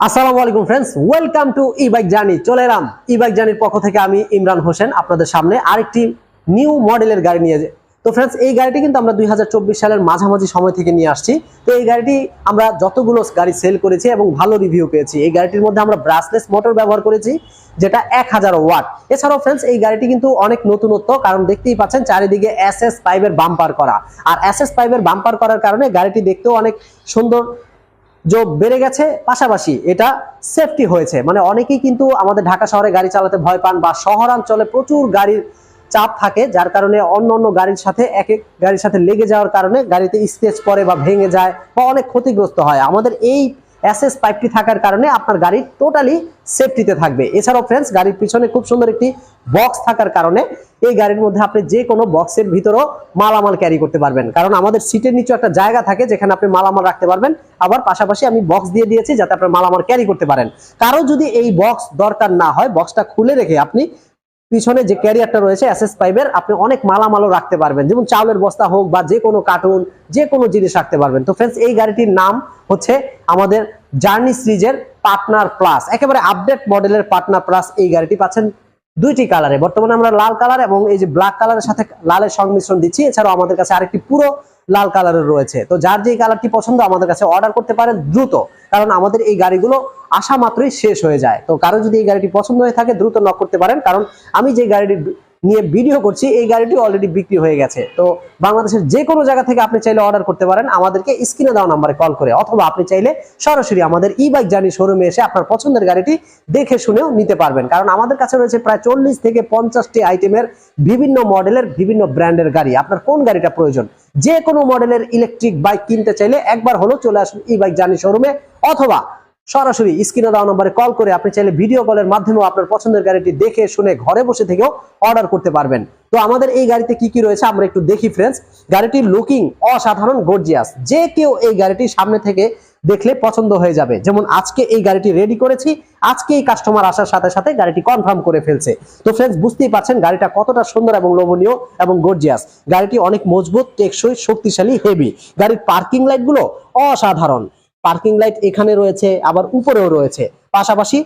আসসালামু আলাইকুম friends welcome to e bike journey চলে এলাম ই বাইক জার্নির পক্ষ থেকে আমি ইমরান হোসেন আপনাদের সামনে আরেকটি নিউ মডেলের গাড়ি নিয়ে যে- তো ফ্রেন্ডস এই গাড়িটি কিন্তু আমরা দুই হাজার চব্বিশ সালের মাঝামাঝি সময় থেকে নিয়ে আসছি। তো এই গাড়িটি আমরা যতগুলো গাড়ি সেল করেছি এবং ভালো রিভিউ পেয়েছি। এই গাড়িটির মধ্যে আমরা ব্রাসলেস মোটর ব্যবহার করেছি, যেটা এক হাজার ওয়াট এছাড়াও ফ্রেন্ডস এই গাড়িটি কিন্তু অনেক নতুনত্ব, কারণ দেখতেই পাচ্ছেন চারিদিকে এস এস পাইপের বাম্পার করা। আর এস এস পাইপের বাম্পার করার কারণে গাড়িটি দেখতেও অনেক সুন্দর যোগ বেড়ে গেছে। পাশাপাশি এটা সেফটি হয়েছে। মানে অনেকেই কিন্তু আমাদের ঢাকা শহরে গাড়ি চালাতে ভয় পান বা শহরাঞ্চলে প্রচুর গাড়ির চাপ থাকে, যার কারণে অন্য অন্য গাড়ির সাথে, এক এক গাড়ির সাথে লেগে যাওয়ার কারণে গাড়িতে স্ক্রেচ পড়ে বা ভেঙে যায় বা অনেক ক্ষতিগ্রস্ত হয়। আমাদের এই এসএস পাইপটি থাকার কারণে আপনার গাড়ি টোটালি সেফটিতে থাকবে। এছাড়াও ফ্রেন্ডস গাড়ির পিছনে খুব সুন্দর একটি বক্স থাকার কারণে এই গাড়ির মধ্যে আপনি যে কোনো বক্সের ভিতরেও মালামাল ক্যারি করতে পারবেন। কারণ আমাদের সিটের নিচে একটা জায়গা থাকে যেখানে আপনি মালামাল রাখতে পারবেন। আবার পাশাপাশি আমি বক্স দিয়ে দিয়েছি যাতে আপনি মালামাল ক্যারি করতে পারেন। কারও যদি এই বক্স দরকার না হয় বক্সটা খুলে রেখে আপনি পিছনে যে ক্যারিয়ারটা রয়েছে এসএস পাইপের আপনি অনেক মালামালও রাখতে পারবেন। যেমন চাউলের বস্তা হোক বা যে কোনো কার্টুন যে কোনো জিনিস রাখতে পারবেন। তো ফ্রেন্ডস এই গাড়িটির নাম হচ্ছে আমাদের জার্নি সিরিজের পার্টনার প্লাস একেবারে আপডেট মডেলের পার্টনার প্লাস এই গাড়িটি পাচ্ছেন দুইটি কালারে। বর্তমানে আমরা লাল কালার এবং এই যে ব্ল্যাক কালারের সাথে লালের সংমিশ্রণ দিচ্ছি। এছাড়াও আমাদের কাছে আরেকটি পুরো লাল কালারের রয়েছে। তো যার যে কালারটি পছন্দ, আমাদের কাছে অর্ডার করতে পারেন দ্রুত। কারণ আমাদের এই গাড়িগুলো আসা মাত্রই শেষ হয়ে যায়। তো কারও যদি এই গাড়িটি পছন্দ হয়ে থাকে, দ্রুত নক করতে পারেন। কারণ আমি যে গাড়িটি নিয়ে ভিডিও করছি, এই গাড়িটি অলরেডি বিক্রি হয়ে গেছে। তো বাংলাদেশের যে কোনো জায়গা থেকে আপনি চাইলে অর্ডার করতে পারেন, আমাদেরকে স্ক্রিনে দেওয়া নাম্বারে কল করে, অথবা আপনি চাইলে সরাসরি আমাদের ই বাইক জার্নি শোরুমে এসে আপনার পছন্দের গাড়িটি দেখে শুনেও নিতে পারবেন। কারণ আমাদের কাছে রয়েছে প্রায় চল্লিশ থেকে পঞ্চাশটি আইটেমের বিভিন্ন মডেলের বিভিন্ন ব্র্যান্ডের গাড়ি। আপনার কোন গাড়িটা প্রয়োজন? যে কোনো মডেলের ইলেকট্রিক বাইক কিনতে চাইলে একবার হলো চলে আসুন ই বাইক জার্নি শোরুমে অথবা সরাসরি স্ক্রিনে দেওয়া নম্বরে কল করে আপনি চাইলে ভিডিও কলের মাধ্যমেও আপনার পছন্দের গাড়িটি দেখে শুনে ঘরে বসে থেকেও অর্ডার করতে পারবেন। তো আমাদের এই গাড়িতে কি কি রয়েছে আমরা একটু দেখি ফ্রেন্ডস গাড়িটির লুকিং অসাধারণ গর্জিয়াস যে কেউ এই গাড়িটি সামনে থেকে দেখলে পছন্দ হয়ে যাবে। যেমন আজকে এই গাড়িটি রেডি করেছি, আজকে এই কাস্টমার আসার সাথে সাথে গাড়িটি কনফার্ম করে ফেলছে। তো ফ্রেন্ডস বুঝতেই পারছেন গাড়িটা কতটা সুন্দর এবং লোভনীয় এবং গর্জিয়াস গাড়িটি অনেক মজবুত, টেকসই, শক্তিশালী হেভি গাড়ির পার্কিং লাইটগুলো অসাধারণ। পার্কিং লাইট এখানে রয়েছে, আবার উপরেও রয়েছে, পাশাপাশি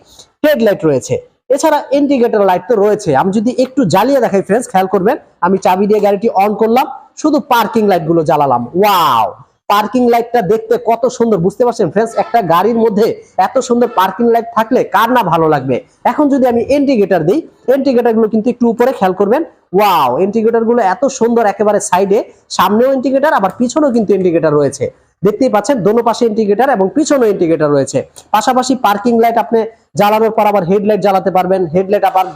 হেডলাইট রয়েছে। এছাড়া ইন্ডিকেটর লাইট তো রয়েছে। আমি যদি একটু জ্বালিয়ে দেখাই ফ্রেন্ডস খেয়াল করবেন, আমি চাবি দিয়ে গাড়িটি অন করলাম, শুধু পার্কিং লাইটগুলো জ্বালালাম। ওয়াও পার্কিং লাইটটা দেখতে কত সুন্দর, বুঝতে পারছেন ফ্রেন্ডস একটা গাড়ির মধ্যে এত সুন্দর পার্কিং লাইট থাকলে কার না ভালো লাগবে? এখন যদি আমি ইন্ডিকেটর দিই ইন্ডিকেটরগুলো কিন্তু একটু উপরে, খেয়াল করবেন। ওয়াও ইন্ডিকেটরগুলো এত সুন্দর, একেবারে সাইডে সামনেও ইন্ডিকেটর আবার পিছনেও কিন্তু ইন্ডিকেটর রয়েছে। দেখতেই পাচ্ছেন দোনো পাশে ইন্ডিকেটর এবং পিছনে ইন্ডিকেটর রয়েছে। পাশাপাশি পার্কিং লাইট আপনি জ্বালানোর পর আবার হেডলাইট জ্বালাতে পারবেন। হেডলাইট আবার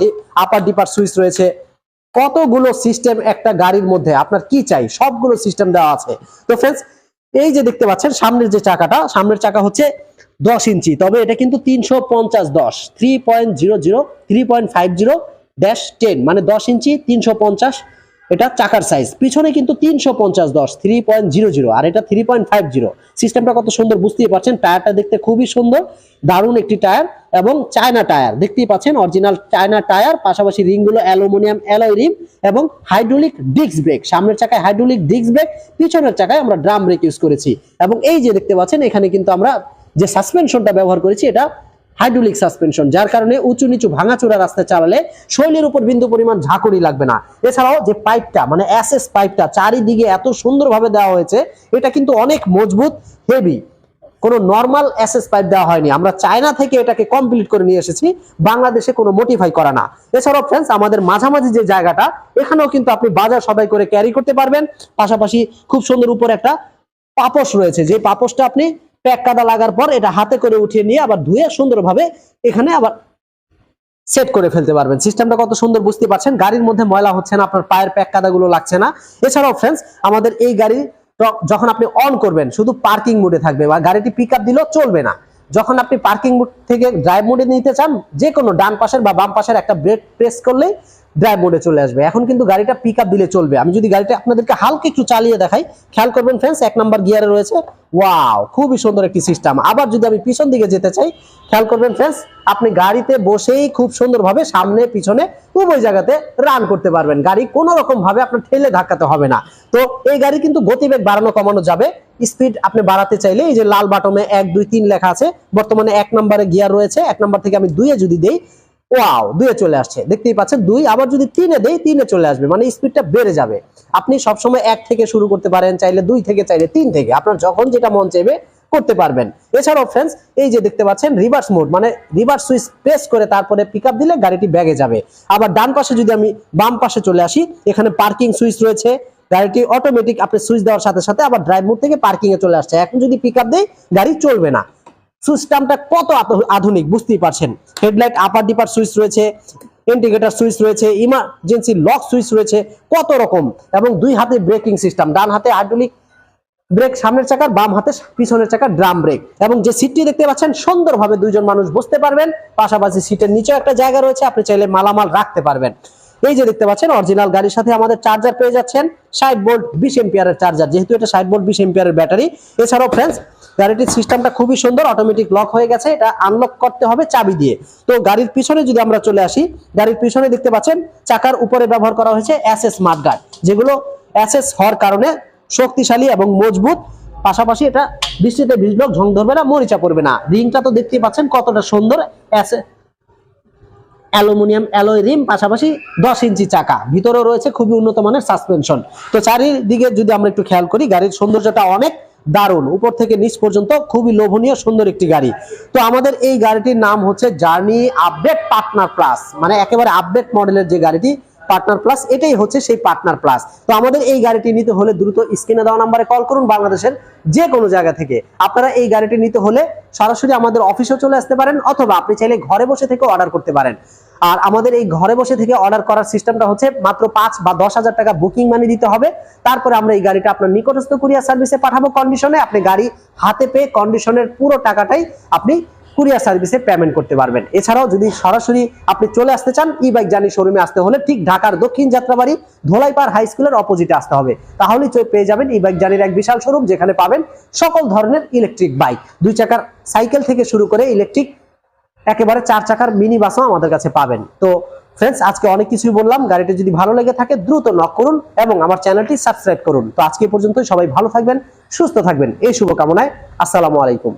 আপার ডিপার সুইচ রয়েছে। কতগুলো সিস্টেম একটা গাড়ির মধ্যে? আপনার কি চাই? সবগুলো সিস্টেম দেওয়া আছে। তো ফ্রেন্ডস এই যে দেখতে পাচ্ছেন, সামনের যে চাকাটা, সামনের চাকা হচ্ছে দশ ইঞ্চি। তবে এটা কিন্তু তিনশো পঞ্চাশ দশ। Three point zero zero three point five zero dash ten মানে দশ ইঞ্চি, তিনশো পঞ্চাশ এটা চাকার সাইজ পিছনে কিন্তু তিনশো পঞ্চাশ দশ থ্রি পয়েন্ট জিরো জিরো আর এটা থ্রি পয়েন্ট ফাইভ জিরো সিস্টেমটা কত সুন্দর বুঝতেই পারছেন, টায়ারটা দেখতে খুবই সুন্দর, দারুণ একটি টায়ার এবং চায়না টায়ার। দেখতেই পাচ্ছেন অরিজিনাল চায়না টায়ার, পাশাপাশি রিংগুলো অ্যালুমিনিয়াম অ্যালয় রিং এবং হাইড্রোলিক ডিস্ক ব্রেক সামনের চাকায় হাইড্রোলিক ডিস্ক ব্রেক পিছনের চাকায় আমরা ড্রাম ব্রেক ইউজ করেছি। এবং এই যে দেখতে পাচ্ছেন, এখানে কিন্তু আমরা যে সাসপেনশনটা ব্যবহার করেছি, এটা হাইড্রোলিক সাসপেনশন, যার কারণে উঁচু নিচু ভাঙাচোরা রাস্তায় চালালে শৈলের উপর বিন্দু পরিমাণ ঝাঁকুনি লাগবে না। এছাড়াও যে পাইপটা মানে এসএস পাইপটা চারিদিকে এত সুন্দরভাবে দেওয়া হয়েছে, এটা কিন্তু অনেক মজবুত, হেভি। কোনো নর্মাল এসএস পাইপ দেওয়া হয়নি। আমরা চায়না থেকে এটাকে কমপ্লিট করে নিয়ে এসেছি, বাংলাদেশে কোনো মোটিফাই করা না। এছাড়াও ফ্রেন্ডস আমাদের মাঝামাঝি যে জায়গাটা, এখানেও কিন্তু আপনি বাজার সবাই করে ক্যারি করতে পারবেন। পাশাপাশি খুব সুন্দর উপর একটা পাপোশ রয়েছে। যে পাপোশটা আপনি প্যাক কাদা লাগার পর এটা হাতে করে উঠিয়ে নিয়ে আবার ধুয়ে সুন্দরভাবে এখানে আবার সেট করে ফেলতে পারবেন। সিস্টেমটা কত সুন্দর বুঝতে পারছেন? গাড়ির মধ্যে ময়লা হচ্ছে না, আপনার পায়ের প্যাক কাদাগুলো লাগছে না। এছাড়াও ফ্রেন্ডস আমাদের এই গাড়ি যখন আপনি অন করবেন, শুধু পার্কিং মোডে থাকবে বা গাড়িটি পিক আপ দিলেও চলবে না। যখন আপনি পার্কিং মোড থেকে ড্রাইভ মোডে নিতে চান যে কোনো ডান পাশের বা বাম পাশের একটা ব্রেক প্রেস করলেই ড্রাইভ মোডে চলে আসবে। এখন কিন্তু গাড়িটা পিক দিলে চলবে। আমি যদি গাড়িটা আপনাদেরকে হালকা একটু চালিয়ে দেখাই, খেয়াল করবেন ফ্রেন্ডস এক নাম্বার গিয়ারে রয়েছে। ওয়াও খুবই সুন্দর একটি সিস্টেম আবার যদি আমি পিছন দিকে যেতে চাই, খেয়াল করবেন ফ্রেন্ডস আপনি গাড়িতে বসেই খুব সুন্দরভাবে সামনে, পিছনে উভয় জায়গাতে রান করতে পারবেন। গাড়ি কোনো রকম ভাবে আপনার ঠেলে ধাক্কাতে হবে না। তো এই গাড়ি কিন্তু গতিবেগ বাড়ানো, কমানো যাবে। স্পিড আপনি বাড়াতে চাইলে এই যে লাল বাটমে এক, দুই, তিন লেখা আছে। বর্তমানে এক নম্বরে গিয়ার রয়েছে। এক নম্বর থেকে আমি দুইয়ে যদি দেই ওয়াও দুয়ে চলে আসছে। দেখতেই পাচ্ছেন, দুই, আবার যদি তিনে দেই, তিনে চলে আসবে মানে স্পিডটা বেড়ে যাবে। আপনি সবসময় এক থেকে শুরু করতে পারেন, চাইলে দুই থেকে, চাইলে তিন থেকে। আপনার যখন যেটা মন চাইবে, করতে পারবেন। এছাড়াও ফ্রেন্ডস এই যে দেখতে পাচ্ছেন রিভার্স মোড মানে রিভার্স সুইচ প্রেস করে তারপরে পিক দিলে গাড়িটি ব্যাগে যাবে। আবার ডান পাশে যদি আমি বাম পাশে চলে আসি, এখানে পার্কিং সুইচ রয়েছে। গাড়িটি অটোমেটিক আপনি সুইচ দেওয়ার সাথে সাথে আবার ড্রাইভ মোড থেকে পার্কিং এ চলে আসছে। এখন যদি পিক আপ দেই, গাড়ি চলবে না। সিস্টেমটা কত আধুনিক, বুঝতেই পারছেন। হেডলাইট আপার ডিপার সুইচ রয়েছে ইন্ডিকেটর সুইচ রয়েছে ইমার্জেন্সি লক সুইচ রয়েছে, কত রকম। এবং দুই হাতে ব্রেকিং সিস্টেম ডান হাতে হাইড্রোলিক ব্রেক সামনের চাকার, বাম হাতে পিছনের চাকার ড্রাম ব্রেক এবং যে সিটটি দেখতে পাচ্ছেন, সুন্দরভাবে দুইজন মানুষ বসতে পারবেন। পাশাপাশি সিটের নিচে একটা জায়গা রয়েছে, আপনি চাইলে মালামাল রাখতে পারবেন। এই যে দেখতে পাচ্ছেন অরিজিনাল গাড়ির সাথে আমাদের চার্জার পেয়ে যাচ্ছেন ষাট ভোল্ট বিশ এম্পিয়ারের চার্জার যেহেতু এটা ষাট ভোল্ট বিশ এম্পিয়ারের ব্যাটারি এছাড়াও ফ্রেন্ডস গাড়িটির সিস্টেমটা খুবই সুন্দর অটোমেটিক লক হয়ে গেছে, এটা আনলক করতে হবে চাবি দিয়ে। তো গাড়ির পিছনে যদি আমরা চলে আসি, গাড়ির পিছনে দেখতে পাচ্ছেন, চাকার উপরে ব্যবহার করা হয়েছে এসএস স্মার্ট গার্ড যেগুলো এসএস হওয়ার কারণে শক্তিশালী এবং মজবুত। পাশাপাশি এটা বৃষ্টিতে ভিজলেও ঝং ধরবে না, মরিচা পড়বে না। রিংটা তো দেখতেই পাচ্ছেন কতটা সুন্দর এসে অ্যালুমিনিয়াম অ্যালয় রিম, পাশাপাশি দশ ইঞ্চি চাকা। ভিতরেও রয়েছে খুবই উন্নত মানের সাসপেনশন। তো চারিদিকে যদি আমরা একটু খেয়াল করি, গাড়ির সৌন্দর্যটা অনেক দারুণ। উপর থেকে নিচ পর্যন্ত খুবই লোভনীয়, সুন্দর একটি গাড়ি। তো আমাদের এই গাড়িটির নাম হচ্ছে জার্নি আপডেট পার্টনার প্লাস মানে একেবারে আপডেট মডেলের যে গাড়িটি পার্টনার প্লাস এটাই হচ্ছে সেই পার্টনার প্লাস তো আমাদের এই গাড়িটি নিতে হলে দ্রুত স্ক্রিনে দেওয়া নাম্বারে কল করুন বাংলাদেশের যে কোনো জায়গা থেকে। আপনারা এই গাড়িটি নিতে হলে সরাসরি আমাদের অফিসে চলে আসতে পারেন, অথবা আপনি চাইলে ঘরে বসে থেকে অর্ডার করতে পারেন। আর আমাদের এই ঘরে বসে থেকে অর্ডার করার সিস্টেমটা হচ্ছে মাত্র পাঁচ বা দশ হাজার টাকা বুকিং মানি দিতে হবে। তারপরে আমরা এই গাড়িটা আপনার নিকটস্থ কুরিয়ার সার্ভিসে পাঠাবো কন্ডিশনে আপনি গাড়ি হাতে পেয়ে কন্ডিশনের পুরো টাকাটাই আপনি কুরিয়ার সার্ভিসে পেমেন্ট করতে পারবেন। এছাড়াও যদি সরাসরি আপনি চলে আসতে চান ই বাইক জানি শোরুমে আসতে হলে ঠিক ঢাকার দক্ষিণ যাত্রাবাড়ি, ধোলাইপাড় হাই স্কুলের অপোজিটে আসতে হবে। তাহলেই পেয়ে যাবেন ই বাইক জানির এক বিশাল শোরুম যেখানে পাবেন সকল ধরনের ইলেকট্রিক বাইক দুই চাকার সাইকেল থেকে শুরু করে ইলেকট্রিক একেবারে চার চাকার মিনি বাসও আমাদের কাছে পাবেন। তো ফ্রেন্ডস আজকে অনেক কিছুই বললাম। গাড়িটা যদি ভালো লেগে থাকে, দ্রুত নক করুন এবং আমার চ্যানেলটি সাবস্ক্রাইব করুন। তো আজকে পর্যন্ত সবাই ভালো থাকবেন, সুস্থ থাকবেন। এই শুভকামনায়, আসসালামু আলাইকুম।